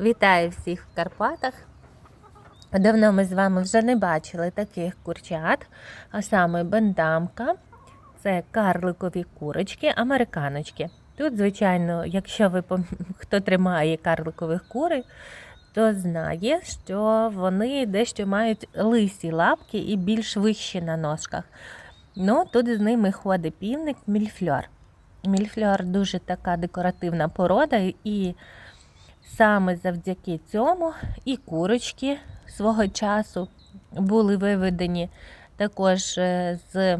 Вітаю всіх в Карпатах. Давно ми з вами вже не бачили таких курчат, а саме бендамка. Це карликові курочки, американочки. Тут, звичайно, якщо ви хто тримає карликових кури, то знає, що вони дещо мають лисі лапки і більш вищі на ножках. Ну, тут з ними ходить півник мільфльор. Мільфльор дуже така декоративна порода, і саме завдяки цьому і курочки свого часу були виведені також е, з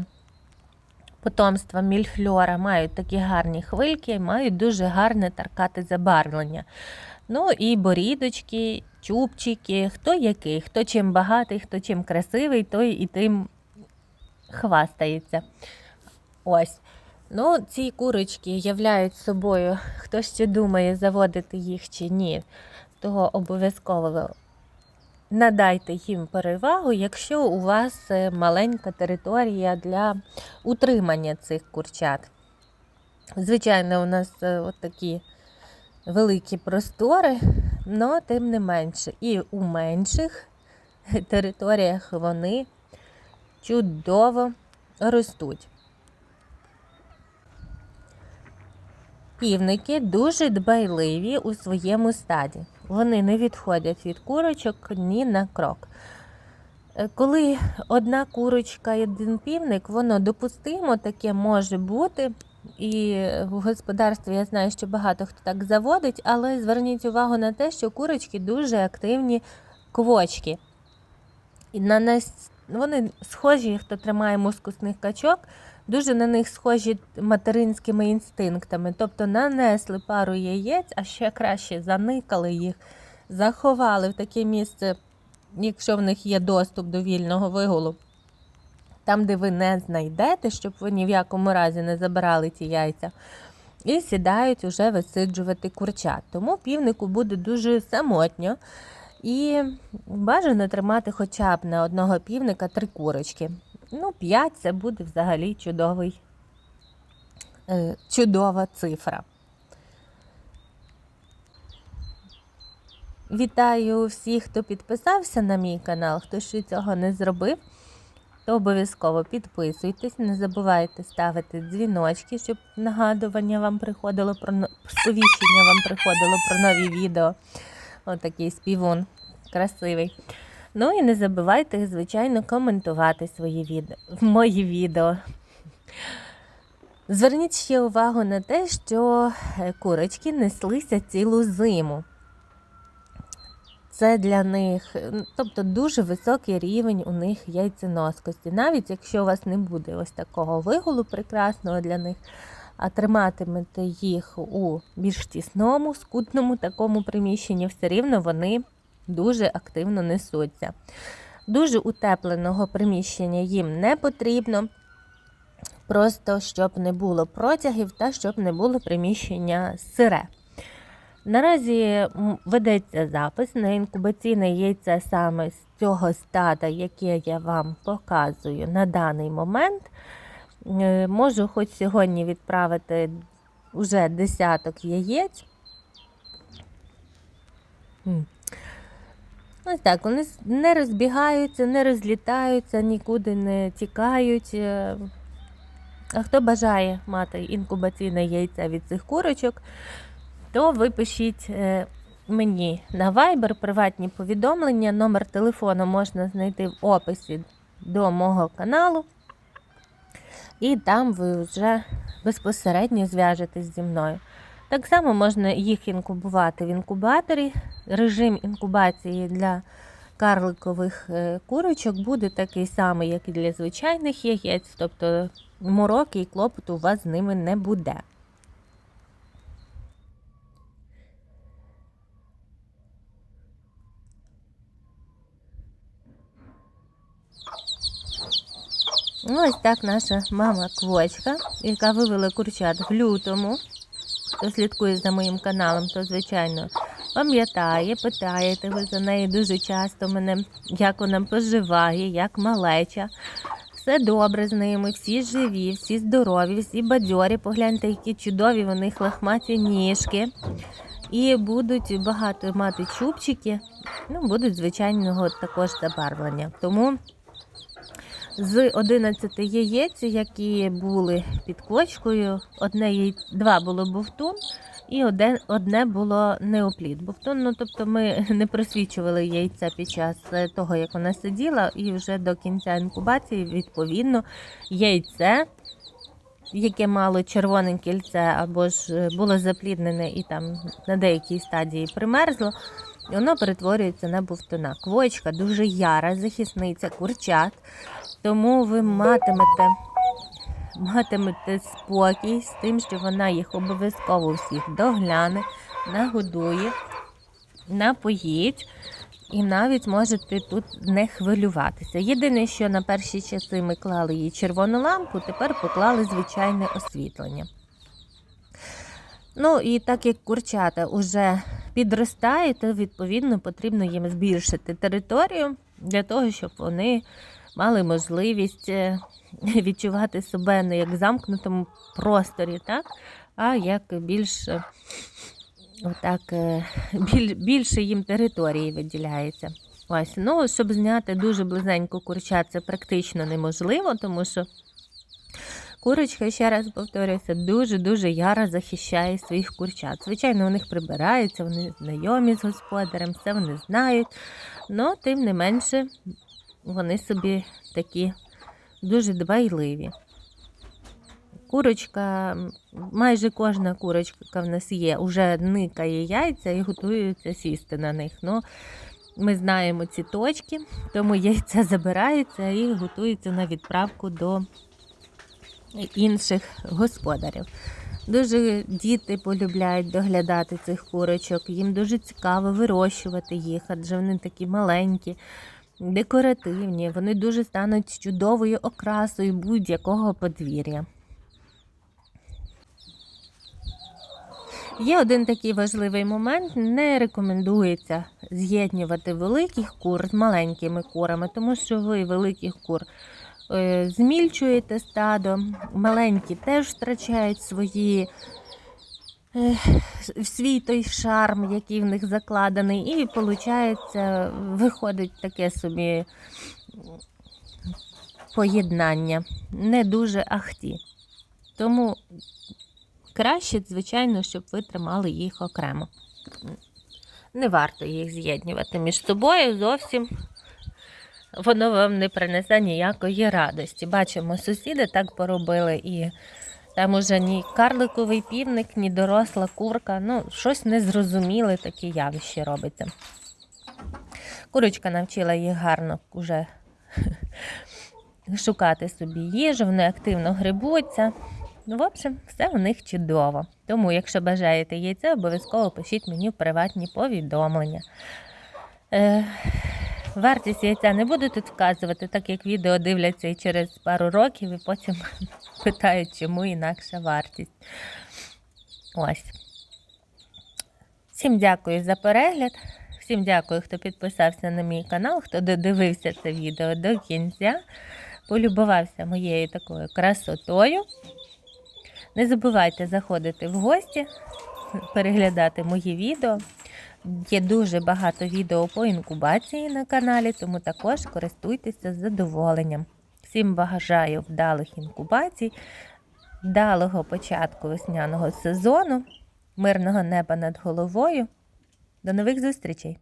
потомства мільфльора, мають такі гарні хвильки, мають дуже гарне таркате забарвлення. Ну і борідочки, чубчики, хто який, хто чим багатий, хто чим красивий, той і тим хвастається. Ось. Ну, ці курочки являють собою, хто ще думає, заводити їх чи ні, того обов'язково надайте їм перевагу, якщо у вас е, маленька територія для утримання цих курчат. Звичайно, у нас е, от такі великі простори, але тим не менше. І у менших територіях вони чудово ростуть. Півники дуже дбайливі у своєму стаді. Вони не відходять від курочок ні на крок. Е, Коли одна курочка і один півник, воно допустимо, таке може бути. І в господарстві я знаю, що багато хто так заводить, але зверніть увагу на те, що курочки дуже активні квочки. І на нас вони схожі, хто тримає мускусних качок, дуже на них схожі материнськими інстинктами. Тобто нанесли пару яєць, а ще краще заникали їх, заховали в таке місце, якщо в них є доступ до вільного вигулу. Там, де ви не знайдете, щоб ви ні в якому разі не забирали ці яйця, і сідають уже висиджувати курчат. Тому півнику буде дуже самотньо. І бажано тримати хоча б на одного півника три курочки. Ну, 5 це буде взагалі чудовий, е, чудова цифра. Вітаю всіх, хто підписався на мій канал. Хто ще цього не зробив, то обов'язково підписуйтесь. Не забувайте ставити дзвіночки, щоб нагадування вам приходило про сповіщення вам приходило про нові відео. Отакий співун красивий. Ну і не забувайте, звичайно, коментувати свої відео, мої відео. Зверніть ще увагу на те, що е, курочки неслися цілу зиму. Це для них, е, тобто дуже високий рівень у них яйценоскості. Навіть якщо у вас не буде ось такого вигулу прекрасного для них, а триматимете їх у більш тісному, скутному такому приміщенні, все рівно вони дуже активно несуться. Дуже утепленого приміщення їм не потрібно, просто щоб не було протягів та щоб не було приміщення сире. Наразі ведеться запис на інкубаційне яйце саме з цього стада, яке я вам показую на даний момент. Е, Можу хоч сьогодні відправити вже десяток яєць. Ось так, вони не розбігаються, не розлітаються, нікуди не тікають. Е, А хто бажає мати інкубаційне яйце від цих курочок, то ви пишіть е, мені на Viber приватні повідомлення. Номер телефону можна знайти в описі до мого каналу. І там ви вже безпосередньо зв'яжетесь зі мною. Так само можна їх інкубувати в інкубаторі. Режим інкубації для карликових е, курочок буде такий самий, як і для звичайних яєць, тобто мороки і клопоту у вас з ними не буде. Ну, Ось так наша мама квочка, яка вивела курчат в лютому. Хто слідкує за моїм каналом, то звичайно пам'ятає, питаєте ви за неї дуже часто мене, як вона поживає, як малеча. Все добре з ними, всі живі, всі здорові, всі бадьорі. Погляньте, які чудові у них ніжки. і будуть багато мати чубчики, ну, будуть звичайного також забарвлення. Тому з 11 яєць, які були під кочкою, одне два було бовтун і одне, одне було неоплід. Бовтун, ну тобто ми не просвічували яйця під час е, того, як вона сиділа, і вже до кінця інкубації, відповідно, яйце, яке мало червоне кільце або ж е, було запліднене і там на деякій стадії примерзло. Воно перетворюється на бовтуна. Квочка дуже яра, захисниця, курчат. Тому ви матимете, матимете спокій з тим, що вона їх обов'язково всіх догляне, нагодує, напоїть. І навіть можете тут не хвилюватися. Єдине, що на перші часи ми клали їй червону лампу, тепер поклали звичайне освітлення. Ну і так як курчата вже підростають, то відповідно потрібно їм збільшити територію для того, щоб вони мали можливість е, відчувати себе не як в замкнутому просторі, так? а як більш е, отак, е, біль, більше їм території виділяється. Ось, ну, щоб зняти дуже близенько курчат, це практично неможливо, тому що курочка, ще раз повторюся, дуже-дуже яро захищає своїх курчат. Звичайно, у них прибираються, вони знайомі з господарем, все вони знають. але тим не менше вони собі такі дуже дбайливі. Курочка, майже кожна курочка в нас є, вже никає яйця і готується сісти на них. Ну, ми знаємо ці точки, тому яйця забираються і готуються на відправку до інших господарів. Дуже діти полюбляють доглядати цих курочок, їм дуже цікаво вирощувати їх, адже вони такі маленькі, декоративні, вони дуже стануть чудовою окрасою будь-якого подвір'я. Є один такий важливий момент: не рекомендується з'єднувати великих кур з маленькими курами, тому що ви великих кур е, змільчуєте стадо, маленькі теж втрачають свої. Е, Свій той шарм, який в них закладений, і виходить, виходить таке собі поєднання, не дуже ахті. Тому краще, звичайно, щоб ви тримали їх окремо. Не варто їх з'єднувати між собою зовсім. Воно вам не принесе ніякої радості. Бачимо, сусіди так поробили, і там уже ні карликовий півник, ні доросла курка. Ну, щось незрозуміле таке явище робиться. Курочка навчила їх гарно вже шукати собі їжу, вони активно грибуться. Ну, в общем, все у них чудово. Тому, якщо бажаєте яйце, обов'язково пишіть мені в приватні повідомлення. Е, вартість яйця не буду тут вказувати, так як відео дивляться і через пару років, і потім питають, чому інакша вартість. Ось. Всім дякую за перегляд. Всім дякую, хто підписався на мій канал, хто додивився це відео до кінця, полюбувався моєю такою красотою. Не забувайте заходити в гості, переглядати мої відео. Є дуже багато відео по інкубації на каналі, тому також користуйтеся з задоволенням. Всім бажаю вдалих інкубацій, вдалого початку весняного сезону, мирного неба над головою. До нових зустрічей!